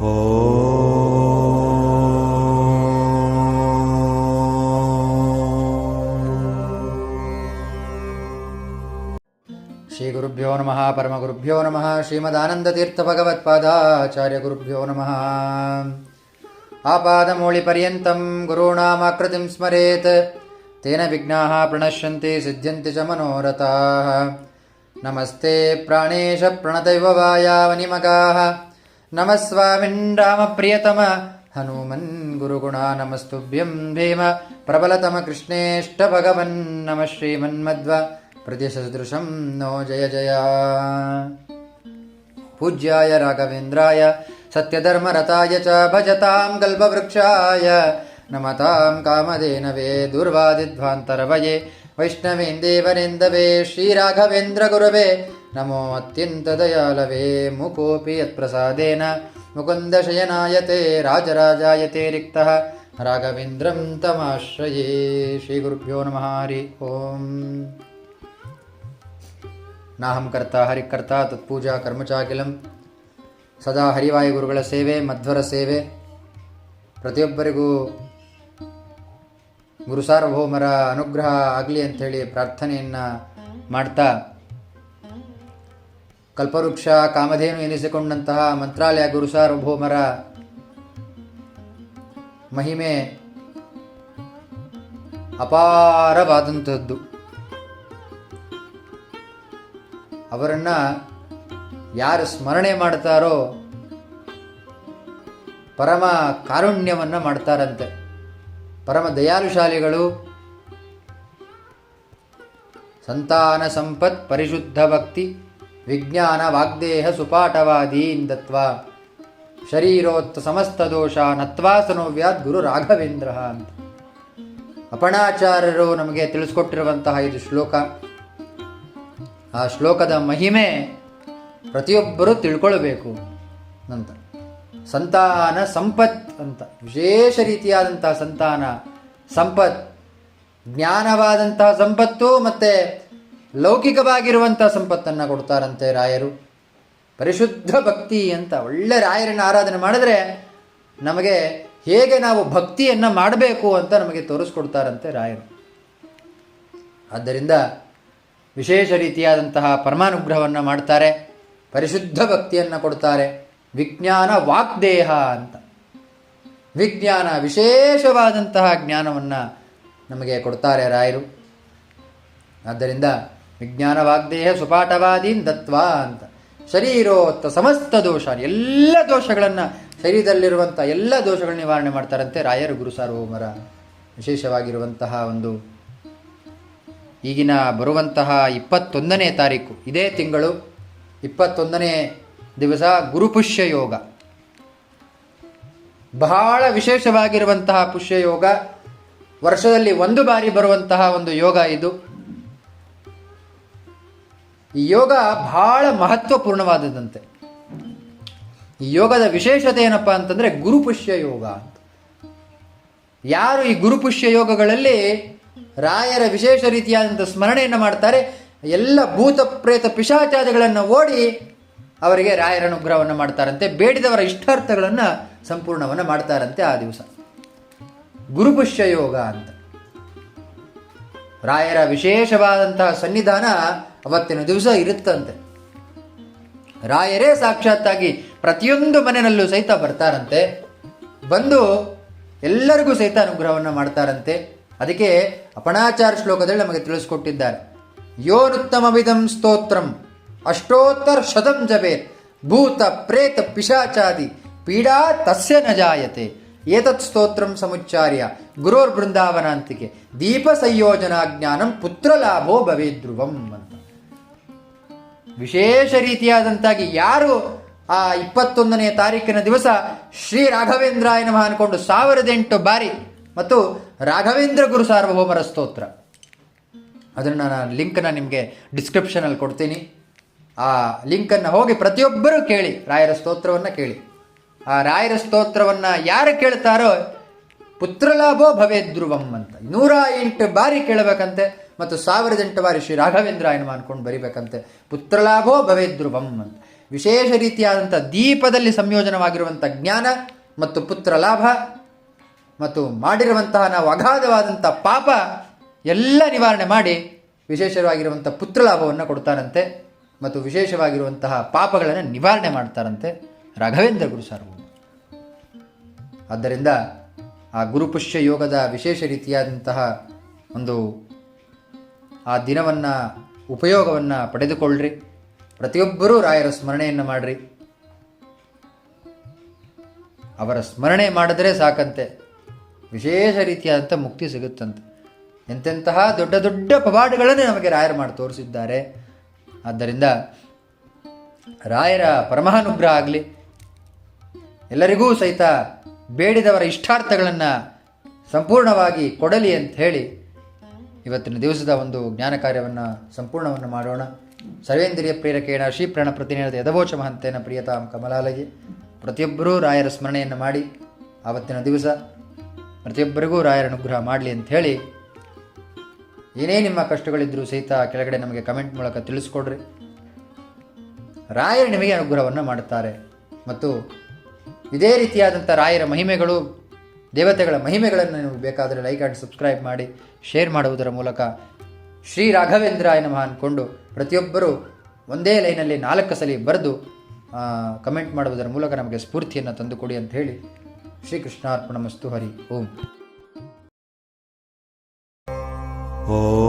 श्रीगुरुभ्यो नमः परमगुरुभ्यो नमः श्रीमदानन्दतीर्थभगवत्पादाचार्यगुरुभ्यो नमः। आपादमौलिपर्यन्तं गुरूणामाकृतिं स्मरेत् तेन विघ्नाः प्रणश्यन्ति सिद्ध्यन्ति च मनोरथाः। नमस्ते प्राणेशप्रणतैव वायावनिमगाः। प्रणतैव वायावनिमगाः नमः स्वामिन् रामप्रियतम। हनुमन् गुरुगुणा नमस्तुभ्यं भीम प्रबलतमकृष्णेष्टभगवन् नमः श्रीमन्मध्व। प्रतिसदृशं नो जय जय। पूज्याय राघवेन्द्राय। सत्यधर्मरताय च भजतां कल्पवृक्षाय। नमतां कामधेनवे दुर्वादिध्वान्तरवये। वैष्णवेन्देवरेन्दवे श्रीराघवेन्द्रगुरवे नमो अत्यन्तदयालवे मुकोऽपि यत्प्रसादेन मुकुन्दशयनायते राजराजायते रिक्तः राघवेन्द्रं तमाश्रये श्रीगुरुभ्यो नमः हरि ओम् ನಾಹಂ ಕರ್ತ ಹರಿಕರ್ತ ತತ್ಪೂಜಾ ಕರ್ಮಚಾಕಿಲಂ ಸದಾ ಹರಿವಾಯು ಗುರುಗಳ ಸೇವೆ ಮಧ್ವರ ಸೇವೆ ಪ್ರತಿಯೊಬ್ಬರಿಗೂ ಗುರು ಸಾರ್ವಭೌಮರ ಅನುಗ್ರಹ ಆಗಲಿ ಅಂಥೇಳಿ ಪ್ರಾರ್ಥನೆಯನ್ನು ಮಾಡ್ತಾ ಕಲ್ಪವೃಕ್ಷ, ಕಾಮಧೇನು ಎನಿಸಿಕೊಂಡಂತಹ ಮಂತ್ರಾಲಯ ಗುರು ಸಾರ್ವಭೌಮರ ಮಹಿಮೆ ಅಪಾರವಾದಂಥದ್ದು ಅವರನ್ನು ಯಾರು ಸ್ಮರಣೆ ಮಾಡ್ತಾರೋ ಪರಮ ಕಾರುಣ್ಯವನ್ನು ಮಾಡ್ತಾರಂತೆ. ಪರಮ ದಯಾಲುಶಾಲಿಗಳು ಸಂತಾನ ಸಂಪತ್ ಪರಿಶುದ್ಧ ಭಕ್ತಿ ವಿಜ್ಞಾನ ವಾಗ್ದೇಹ ಸುಪಾಟವಾದಿ ಇಂದತ್ವ ಶರೀರೋತ್ ಸಮಸ್ತ ದೋಷ ನತ್ವಾಸನೋವ್ಯಾತ್ ಗುರು ರಾಘವೇಂದ್ರ ಅಂತ. ಅಪಣಾಚಾರ್ಯರು ನಮಗೆ ತಿಳಿಸ್ಕೊಟ್ಟಿರುವಂತಹ ಇದು ಶ್ಲೋಕ. ಆ ಶ್ಲೋಕದ ಮಹಿಮೆ ಪ್ರತಿಯೊಬ್ಬರೂ ತಿಳ್ಕೊಳ್ಬೇಕು ಅಂತ. ಸಂತಾನ ಸಂಪತ್ ಅಂತ. ವಿಶೇಷ ರೀತಿಯಾದಂತಹ ಸಂತಾನ. ಸಂಪತ್. ಜ್ಞಾನವಾದಂತಹ ಸಂಪತ್ತು ಮತ್ತು ಲೌಕಿಕವಾಗಿರುವಂತಹ ಸಂಪತ್ತನ್ನು ಕೊಡ್ತಾರಂತೆ ರಾಯರು. ಪರಿಶುದ್ಧ ಭಕ್ತಿ ಅಂತ ಒಳ್ಳೆ ರಾಯರನ್ನು ಆರಾಧನೆ ಮಾಡಿದ್ರೆ ನಮಗೆ ಹೇಗೆ ನಾವು ಭಕ್ತಿಯನ್ನು ಮಾಡಬೇಕು ಅಂತ ನಮಗೆ ತೋರಿಸ್ಕೊಡ್ತಾರಂತೆ ರಾಯರು. ಆದ್ದರಿಂದ ವಿಶೇಷ ರೀತಿಯಾದಂತಹ ಪರಮಾನುಗ್ರಹವನ್ನು ಮಾಡ್ತಾರೆ, ಪರಿಶುದ್ಧ ಭಕ್ತಿಯನ್ನು ಕೊಡ್ತಾರೆ, ವಿಜ್ಞಾನ ವಾಗ್ದೇಹ ಅಂತ. ವಿಜ್ಞಾನ ವಿಶೇಷವಾದಂತಹ ಜ್ಞಾನವನ್ನು ನಮಗೆ ಕೊಡ್ತಾರೆ ರಾಯರು. ಆದ್ದರಿಂದ ವಿಜ್ಞಾನ ವಾಗ್ದೇಹ ಸುಪಾಠವಾದೀನ್ ದತ್ವ ಅಂತ. ಶರೀರೋತ್ತ ಸಮಸ್ತ ದೋಷ, ಎಲ್ಲ ದೋಷಗಳನ್ನು ಶರೀರದಲ್ಲಿರುವಂಥ ಎಲ್ಲ ದೋಷಗಳ ನಿವಾರಣೆ ಮಾಡ್ತಾರಂತೆ ರಾಯರು, ಗುರು ಸಾರ್ವಭೌಮರ ವಿಶೇಷವಾಗಿರುವಂತಹ ಒಂದು ಈಗಿನ ಬರುವಂತಹ ಇಪ್ಪತ್ತೊಂದನೇ ತಾರೀಕು. ಇದೇ ತಿಂಗಳು ಇಪ್ಪತ್ತೊಂದನೇ ದಿವಸ ಗುರುಪುಷ್ಯ ಯೋಗ. ಬಹಳ ವಿಶೇಷವಾಗಿರುವಂತಹ ಪುಷ್ಯ ಯೋಗ. ವರ್ಷದಲ್ಲಿ ಒಂದು ಬಾರಿ ಬರುವಂತಹ ಒಂದು ಯೋಗ ಇದು. ಈ ಯೋಗ ಬಹಳ ಮಹತ್ವಪೂರ್ಣವಾದದಂತೆ ಈ ಯೋಗದ ವಿಶೇಷತೆ ಏನಪ್ಪ ಅಂತಂದರೆ ಗುರುಪುಷ್ಯ ಯೋಗ ಅಂತ. ಯಾರು ಈ ಗುರುಪುಷ್ಯ ಯೋಗಗಳಲ್ಲಿ ರಾಯರ ವಿಶೇಷ ರೀತಿಯಾದಂಥ ಸ್ಮರಣೆಯನ್ನು ಮಾಡ್ತಾರೆ, ಎಲ್ಲ ಭೂತ ಪ್ರೇತ ಪಿಶಾಚಾದಿಗಳನ್ನು ಓಡಿ ಅವರಿಗೆ ರಾಯರ ಅನುಗ್ರಹವನ್ನು ಮಾಡ್ತಾರಂತೆ, ಬೇಡಿದವರ ಇಷ್ಟಾರ್ಥಗಳನ್ನು ಸಂಪೂರ್ಣವನ್ನು ಮಾಡ್ತಾರಂತೆ ಆ ದಿವಸ. ಗುರುಪುಷ್ಯ ಯೋಗ ಅಂತ. ರಾಯರ ವಿಶೇಷವಾದಂತಹ ಸನ್ನಿಧಾನ ಅವತ್ತಿನ ದಿವಸ ಇರುತ್ತಂತೆ. ರಾಯರೇ ಸಾಕ್ಷಾತ್ತಾಗಿ ಪ್ರತಿಯೊಂದು ಮನೆಯಲ್ಲೂ ಸಹಿತ ಬರ್ತಾರಂತೆ. ಬಂದು ಎಲ್ಲರಿಗೂ ಸಹಿತ ಅನುಗ್ರಹವನ್ನು ಮಾಡ್ತಾರಂತೆ. ಅದಕ್ಕೆ ಅಪಣಾಚಾರ ಶ್ಲೋಕದಲ್ಲಿ ನಮಗೆ ತಿಳಿಸ್ಕೊಟ್ಟಿದ್ದಾರೆ. ಯೋನುತ್ತಮವಿಧಂ ಸ್ತೋತ್ರಂ ಅಷ್ಟೋತ್ತರ ಶತಂ ಜಬೇತ್ ಭೂತ ಪ್ರೇತ ಪಿಶಾಚಾದಿ ಪೀಡಾ ತಸ್ಯ ನ ಜಾಯತೆ. ಏತತ್ ಸ್ತೋತ್ರಂ ಸಮುಚ್ಚಾರ್ಯ ಗುರೋರ್ ಬೃಂದಾವನಾಂತಿಕೆ ದೀಪ ಸಂಯೋಜನಾ ಜ್ಞಾನಂ ಪುತ್ರ ಲಾಭೋ ಭವೇದ್ರುವಂ ಅಂತ. ವಿಶೇಷ ರೀತಿಯಾದಂತಾಗಿ ಯಾರು ಆ ಇಪ್ಪತ್ತೊಂದನೇ ತಾರೀಕಿನ ದಿವಸ ಶ್ರೀ ರಾಘವೇಂದ್ರಾಯ ನಮಃ ಅನ್ಕೊಂಡು ಸಾವಿರದ ಎಂಟು ಬಾರಿ ಮತ್ತು ರಾಘವೇಂದ್ರ ಗುರು ಸಾರ್ವಭೌಮರ ಸ್ತೋತ್ರ. ಅದನ್ನು ನಾನು ಲಿಂಕನ್ನು ನಿಮಗೆ ಡಿಸ್ಕ್ರಿಪ್ಷನಲ್ಲಿ ಕೊಡ್ತೀನಿ. ಆ ಲಿಂಕನ್ನು ಹೋಗಿ ಪ್ರತಿಯೊಬ್ಬರೂ ಕೇಳಿ, ರಾಯರ ಸ್ತೋತ್ರವನ್ನು ಕೇಳಿ. ಆ ರಾಯರ ಸ್ತೋತ್ರವನ್ನು ಯಾರು ಕೇಳ್ತಾರೋ ಪುತ್ರಲಾಭೋ ಭವೇ ಧ್ರುವಂ ಅಂತ. ನೂರ ಎಂಟು ಬಾರಿ ಕೇಳಬೇಕಂತೆ. ಮತ್ತು ಸಾವಿರದ ಎಂಟು ಬಾರಿ ಶ್ರೀ ರಾಘವೇಂದ್ರ ಆಯನಮ ಅನ್ಕೊಂಡು ಬರಿಬೇಕಂತೆ. ಪುತ್ರಲಾಭೋ ಭವೇದ್ರುವಂ ಅಂತ. ವಿಶೇಷ ರೀತಿಯಾದಂಥ ದೀಪದಲ್ಲಿ ಸಂಯೋಜನವಾಗಿರುವಂಥ ಜ್ಞಾನ ಮತ್ತು ಪುತ್ರ ಲಾಭ ಮತ್ತು ಮಾಡಿರುವಂತಹ ನಾವು ಅಗಾಧವಾದಂಥ ಪಾಪ ಎಲ್ಲ ನಿವಾರಣೆ ಮಾಡಿ ವಿಶೇಷವಾಗಿರುವಂಥ ಪುತ್ರ ಲಾಭವನ್ನು ಕೊಡ್ತಾರಂತೆ ಮತ್ತು ವಿಶೇಷವಾಗಿರುವಂತಹ ಪಾಪಗಳನ್ನು ನಿವಾರಣೆ ಮಾಡ್ತಾರಂತೆ ರಾಘವೇಂದ್ರ ಗುರು ಸಾರ್ವಭೌಮ ಆದ್ದರಿಂದ ಆ ಗುರುಪುಷ್ಯ ಯೋಗದ ವಿಶೇಷ ರೀತಿಯಾದಂತಹ ಒಂದು ಆ ದಿನವನ್ನು, ಉಪಯೋಗವನ್ನು ಪಡೆದುಕೊಳ್ಳ್ರಿ. ಪ್ರತಿಯೊಬ್ಬರೂ ರಾಯರ ಸ್ಮರಣೆಯನ್ನು ಮಾಡ್ರಿ. ಅವರ ಸ್ಮರಣೆ ಮಾಡಿದ್ರೆ ಸಾಕಂತೆ. ವಿಶೇಷ ರೀತಿಯಾದಂಥ ಮುಕ್ತಿ ಸಿಗುತ್ತಂತೆ. ಎಂತೆಂತಹ ದೊಡ್ಡ ದೊಡ್ಡ ಪವಾಡಗಳನ್ನೇ ನಮಗೆ ರಾಯರು ಮಾಡಿ ತೋರಿಸಿದ್ದಾರೆ. ಆದ್ದರಿಂದ ರಾಯರ ಪರಮಾನುಗ್ರಹ ಆಗಲಿ. ಎಲ್ಲರಿಗೂ ಸಹಿತ ಬೇಡಿದವರ ಇಷ್ಟಾರ್ಥಗಳನ್ನು ಸಂಪೂರ್ಣವಾಗಿ ಕೊಡಲಿ ಅಂತ ಹೇಳಿ ಇವತ್ತಿನ ದಿವಸದ ಒಂದು ಜ್ಞಾನ ಕಾರ್ಯವನ್ನು ಸಂಪೂರ್ಣವನ್ನು ಮಾಡೋಣ. ಸರ್ವೇಂದ್ರಿಯ ಪ್ರೇರಕೇಣ ಶ್ರೀಪ್ರಾಣ ಪ್ರತಿನಿಧಿ ಯದವೋಚ ಮಹಂತೇನ ಪ್ರಿಯತಾಂ ಕಮಲಾಲಗಿ ಪ್ರತಿಯೊಬ್ಬರೂ ರಾಯರ ಸ್ಮರಣೆಯನ್ನು ಮಾಡಿ ಆವತ್ತಿನ ದಿವಸ ಪ್ರತಿಯೊಬ್ಬರಿಗೂ ರಾಯರ ಅನುಗ್ರಹ ಮಾಡಲಿ ಹೇಳಿ ಏನೇ ನಿಮ್ಮ ಕಷ್ಟಗಳಿದ್ದರೂ ಸಹಿತ ಕೆಳಗಡೆ ನಮಗೆ ಕಮೆಂಟ್ ಮೂಲಕ ತಿಳಿಸ್ಕೊಡ್ರಿ. ರಾಯರು ನಿಮಗೆ ಅನುಗ್ರಹವನ್ನು ಮಾಡುತ್ತಾರೆ. ಮತ್ತು ಇದೇ ರೀತಿಯಾದಂಥ ರಾಯರ ಮಹಿಮೆಗಳು ದೇವತೆಗಳ ಮಹಿಮೆಗಳನ್ನು ನೀವು ಬೇಕಾದರೆ ಲೈಕ್ ಆ್ಯಂಡ್ ಸಬ್ಸ್ಕ್ರೈಬ್ ಮಾಡಿ ಶೇರ್ ಮಾಡುವುದರ ಮೂಲಕ ಶ್ರೀ ರಾಘವೇಂದ್ರಾಯ ನಮಃ ಅಂದ್ಕೊಂಡು ಪ್ರತಿಯೊಬ್ಬರೂ ಒಂದೇ ಲೈನಲ್ಲಿ ನಾಲ್ಕು ಸಲ ಬರೆದು ಕಮೆಂಟ್ ಮಾಡುವುದರ ಮೂಲಕ ನಮಗೆ ಸ್ಫೂರ್ತಿಯನ್ನು ತಂದುಕೊಡಿ ಅಂತ ಹೇಳಿ ಶ್ರೀಕೃಷ್ಣಾರ್ಪಣಮಸ್ತು ಹರಿ ಓಂ. ॐ